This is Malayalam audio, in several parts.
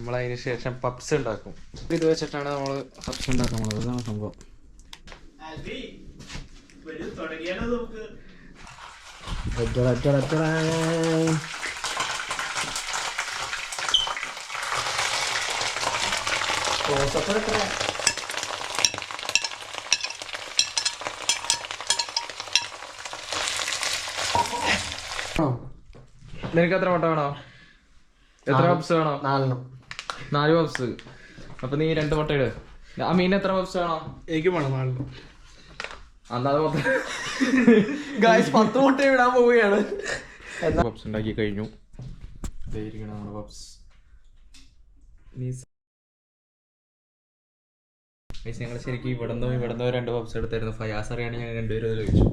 നമ്മൾ അതിന് ശേഷം പപ്സ് ഉണ്ടാക്കും. ഇത് വെച്ചിട്ടാണ് നമ്മൾ പപ്സ് ഉണ്ടാക്കുന്നത് പോകുന്നത് ഇതാണ് സംഭവം? നിനക്ക് എത്ര മുട്ട വേണോ? എത്ര പപ്സ് വേണോ? നാലെണ്ണം. നാല് പപ്സ് അപ്പൊ നീ രണ്ട് മുട്ട ഇട്. ആ മീൻ എത്ര പപ്സ് വേണോ? എനിക്ക് വേണം നാല്. അന്നാ അത് മൊത്തം ഗായ്സ് പത്ത് മുട്ട ഇടാൻ പോവുകയാണ്. പപ്സ് ഉണ്ടാക്കി കഴിഞ്ഞു. നമ്മുടെ പപ്സ് ഞങ്ങൾ ശരിക്കും ഇവിടെ നിന്നോ ഇവിടെ നിന്നോ രണ്ട് പപ്സ് എടുത്തായിരുന്നു. ഫയാസ് അറിയാണ് ഞാൻ രണ്ടുപേരും ചോദിച്ചു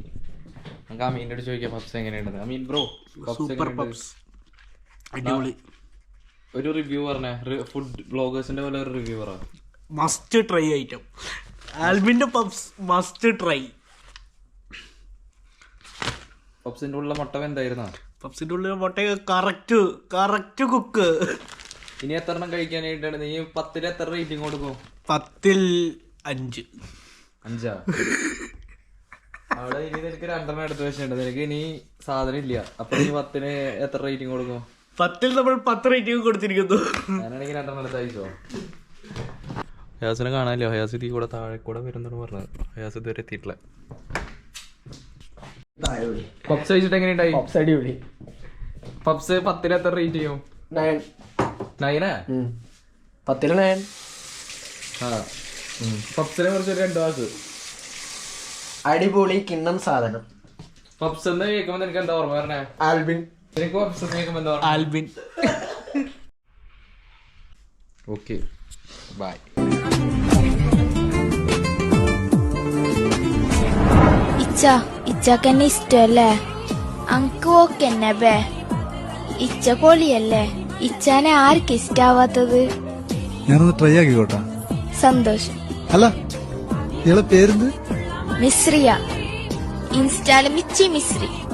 നമുക്ക് ആ മീനിന്റെ അടുത്ത് ചോദിക്കാം പപ്സ് എങ്ങനെയുണ്ടെന്ന്. ആ മീൻ ബ്രോ സൂപ്പർ പപ്സ് അടിപൊളി. ഒരു റിവ്യൂ പറഞ്ഞ ഫുഡ് ബ്ലോഗേഴ്സിന്റെ പോലെ ഒരു റിവ്യൂ പറ മസ്റ്റ് ട്രൈ ഐറ്റം ആൽബിന്റെ പബ്സ് മസ്റ്റ് ട്രൈ പബ്സിന്റെ ഉള്ള മുട്ട എന്തായിരുന്നാ പബ്സിന്റെ ഉള്ള മുട്ട കറക്റ്റ് കറക്റ്റ് കുക്ക് ഇനി എത്ര എണ്ണം കഴിക്കാനായിട്ടാണ് നീ പത്തിൽ എത്ര റേറ്റിംഗ് കൊടുക്കും? പത്തിൽ അഞ്ച്. അഞ്ചാ? അവിടെ ഇനി നിനക്ക് രണ്ടെണ്ണം എടുത്ത് വെച്ചിട്ടുണ്ട്. നിനക്ക് ഇനി സാധനം ഇല്ല. അപ്പൊ നീ പത്തിന് എത്ര റേറ്റിംഗ് കൊടുക്കും? പത്തിൽ നമ്മൾ പത്ത് റേറ്റിംഗ് കൊടുത്തിരിക്കുന്നു. ഞാനാണെങ്കിൽ രണ്ടെണ്ണം അയച്ചോ? ഹയാസിനെ കാണാനില്ല? ഹയാസ് ഇതിൽ കൂടെ താഴെ കൂടെ വരുന്നു പറഞ്ഞത് ഹയാസ് ഇതുവരെ എത്തിയിട്ടില്ല. പപ്സ് കഴിച്ചിട്ട് എങ്ങനെയുണ്ടായി? പപ്സ് അടിപൊളി. പപ്സ് പത്തിന് എത്ര റേറ്റ് ചെയ്യും? നയൻ നയനാ പത്തിൽ നയൻ ആ. പപ്സിനെ കുറിച്ച് ഒരു രണ്ട് വാക്ക്. അടിപൊളി കിണ്ണം സാധനം. പപ്സ് എന്ന് കേൾക്കുമ്പോ നിനക്ക് എന്താ ഓർമ്മ പറഞ്ഞേ ആൽബിൻ. ആൽബിൻ. ഓക്കെ. ബൈ. ഇച്ച ഇച്ചക്കെന്നെ ഇഷ്ടല്ലേ? അങ്ക് ഓക്കെന്നെ ബേ. ഇച്ച പൊളിയല്ലേ? ഇച്ചാനെ ആർക്ക് ഇഷ്ടാവാത്തത്? ഞാനൊന്ന് ട്രൈ ആക്കിക്കോട്ടാ. സന്തോഷം. അല്ല ഇയാളെ പേരെന്ത്? മിശ്രിയ. ഇൻസ്റ്റാൽ മിച്ചി മിശ്രി.